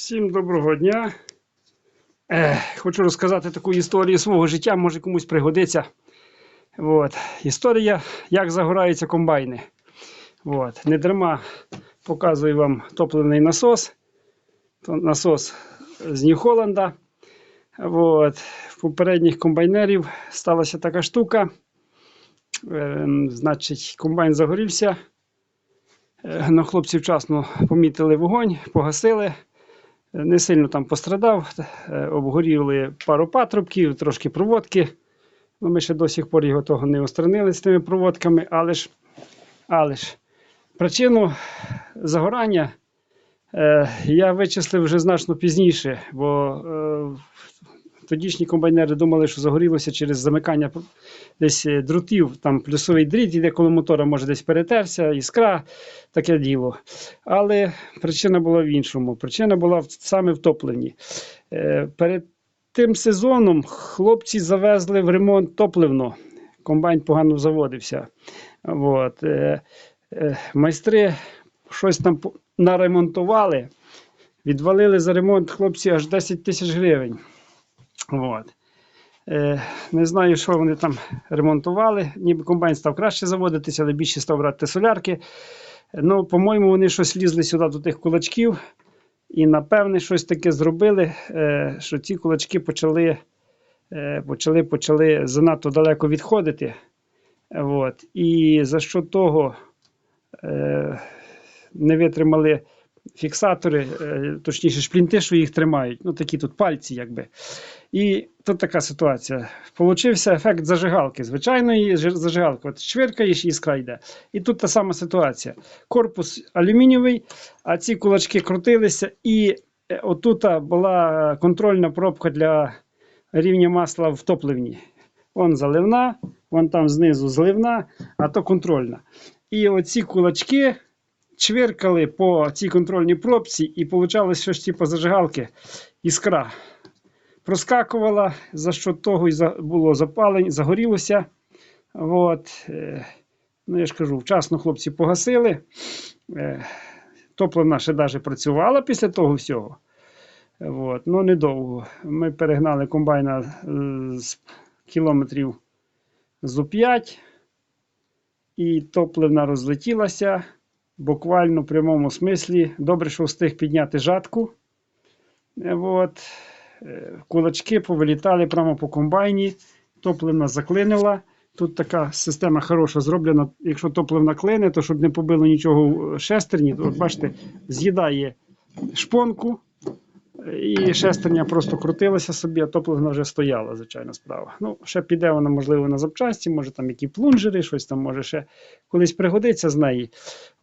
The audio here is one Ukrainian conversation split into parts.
Всім доброго дня. Е, хочу розказати таку історію свого життя, може комусь пригодиться. От. Історія, як загораються комбайни. От. Не дарма показую вам топливний насос. Насос з Нью-Холланда. В попередніх комбайнерів сталася така штука. Е, значить, комбайн загорівся. Е, Ну, хлопці вчасно помітили вогонь, погасили. Не сильно там пострадав, е, обгоріли пару патрубків, трошки проводки. Ну, ми ще до сих пор його того не устранили з тими проводками, але ж, але ж причину загорання е, я вичислив вже значно пізніше, бо е, тодішні комбайнери думали, що загорілося через замикання десь е, дротів, там плюсовий дріт, іде коло мотора, може десь перетерся, іскра, таке діло. Але причина була в іншому. Причина була саме в топливні. Е, Перед тим сезоном хлопці завезли в ремонт топливно. Комбайн погано заводився. От. Е, Майстри щось там наремонтували. Відвалили за ремонт хлопці аж 10 тисяч гривень. От. Е, не знаю, що вони там ремонтували. Ніби комбайн став краще заводитися, але більше став брати солярки. Ну, по-моєму, вони щось лізли сюди до тих кулачків, і напевне щось таке зробили, е, що ці кулачки почали, е, почали, почали занадто далеко відходити. От. І за що того не витримали фіксатори, е, точніше, шплінти, що їх тримають. Ну, такі тут пальці, якби. І тут така ситуація. Получився ефект зажигалки, звичайної зажигалки. От чвиркаєш і іскра йде. І тут та сама ситуація. Корпус алюмінієвий, а ці кулачки крутилися, і е, отут була контрольна пробка для рівня масла в топливні. Вон заливна, вон там знизу зливна, а то контрольна. І оці кулачки чвиркали по цій контрольній пробці, і вийшло щось типу зажигалки, іскра проскакувала, за що того і було запалення, загорілося. От, е, ну, я ж кажу, вчасно хлопці погасили. Е, топливна ще навіть працювала після того всього. От, ну, недовго. Ми перегнали комбайна е, з кілометрів зо 5, і топливна розлетілася. Буквально в прямому смислі. Добре, що встиг підняти жатку. Е, От. Е, Кулачки повилітали прямо по комбайні, топливна заклинила. Тут така система хороша зроблена. Якщо топливна клине, то щоб не побило нічого в шестерні, то от бачите, з'їдає шпонку, і шестерня просто крутилася собі, а топливна вже стояла, звичайно, справа. Ну, ще піде вона, можливо, на запчасті, може там які плунжери, щось там може ще колись пригодиться з неї.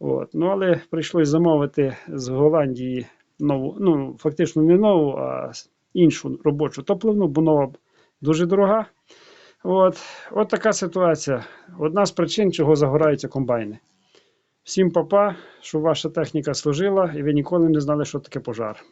От. Ну, але прийшлось замовити з Голландії нову, ну, фактично не нову, а іншу робочу топливну, бо нова дуже дорога. От, от така ситуація. Одна з причин, чого загораються комбайни. Всім папа, щоб ваша техніка служила, і ви ніколи не знали, що таке пожар.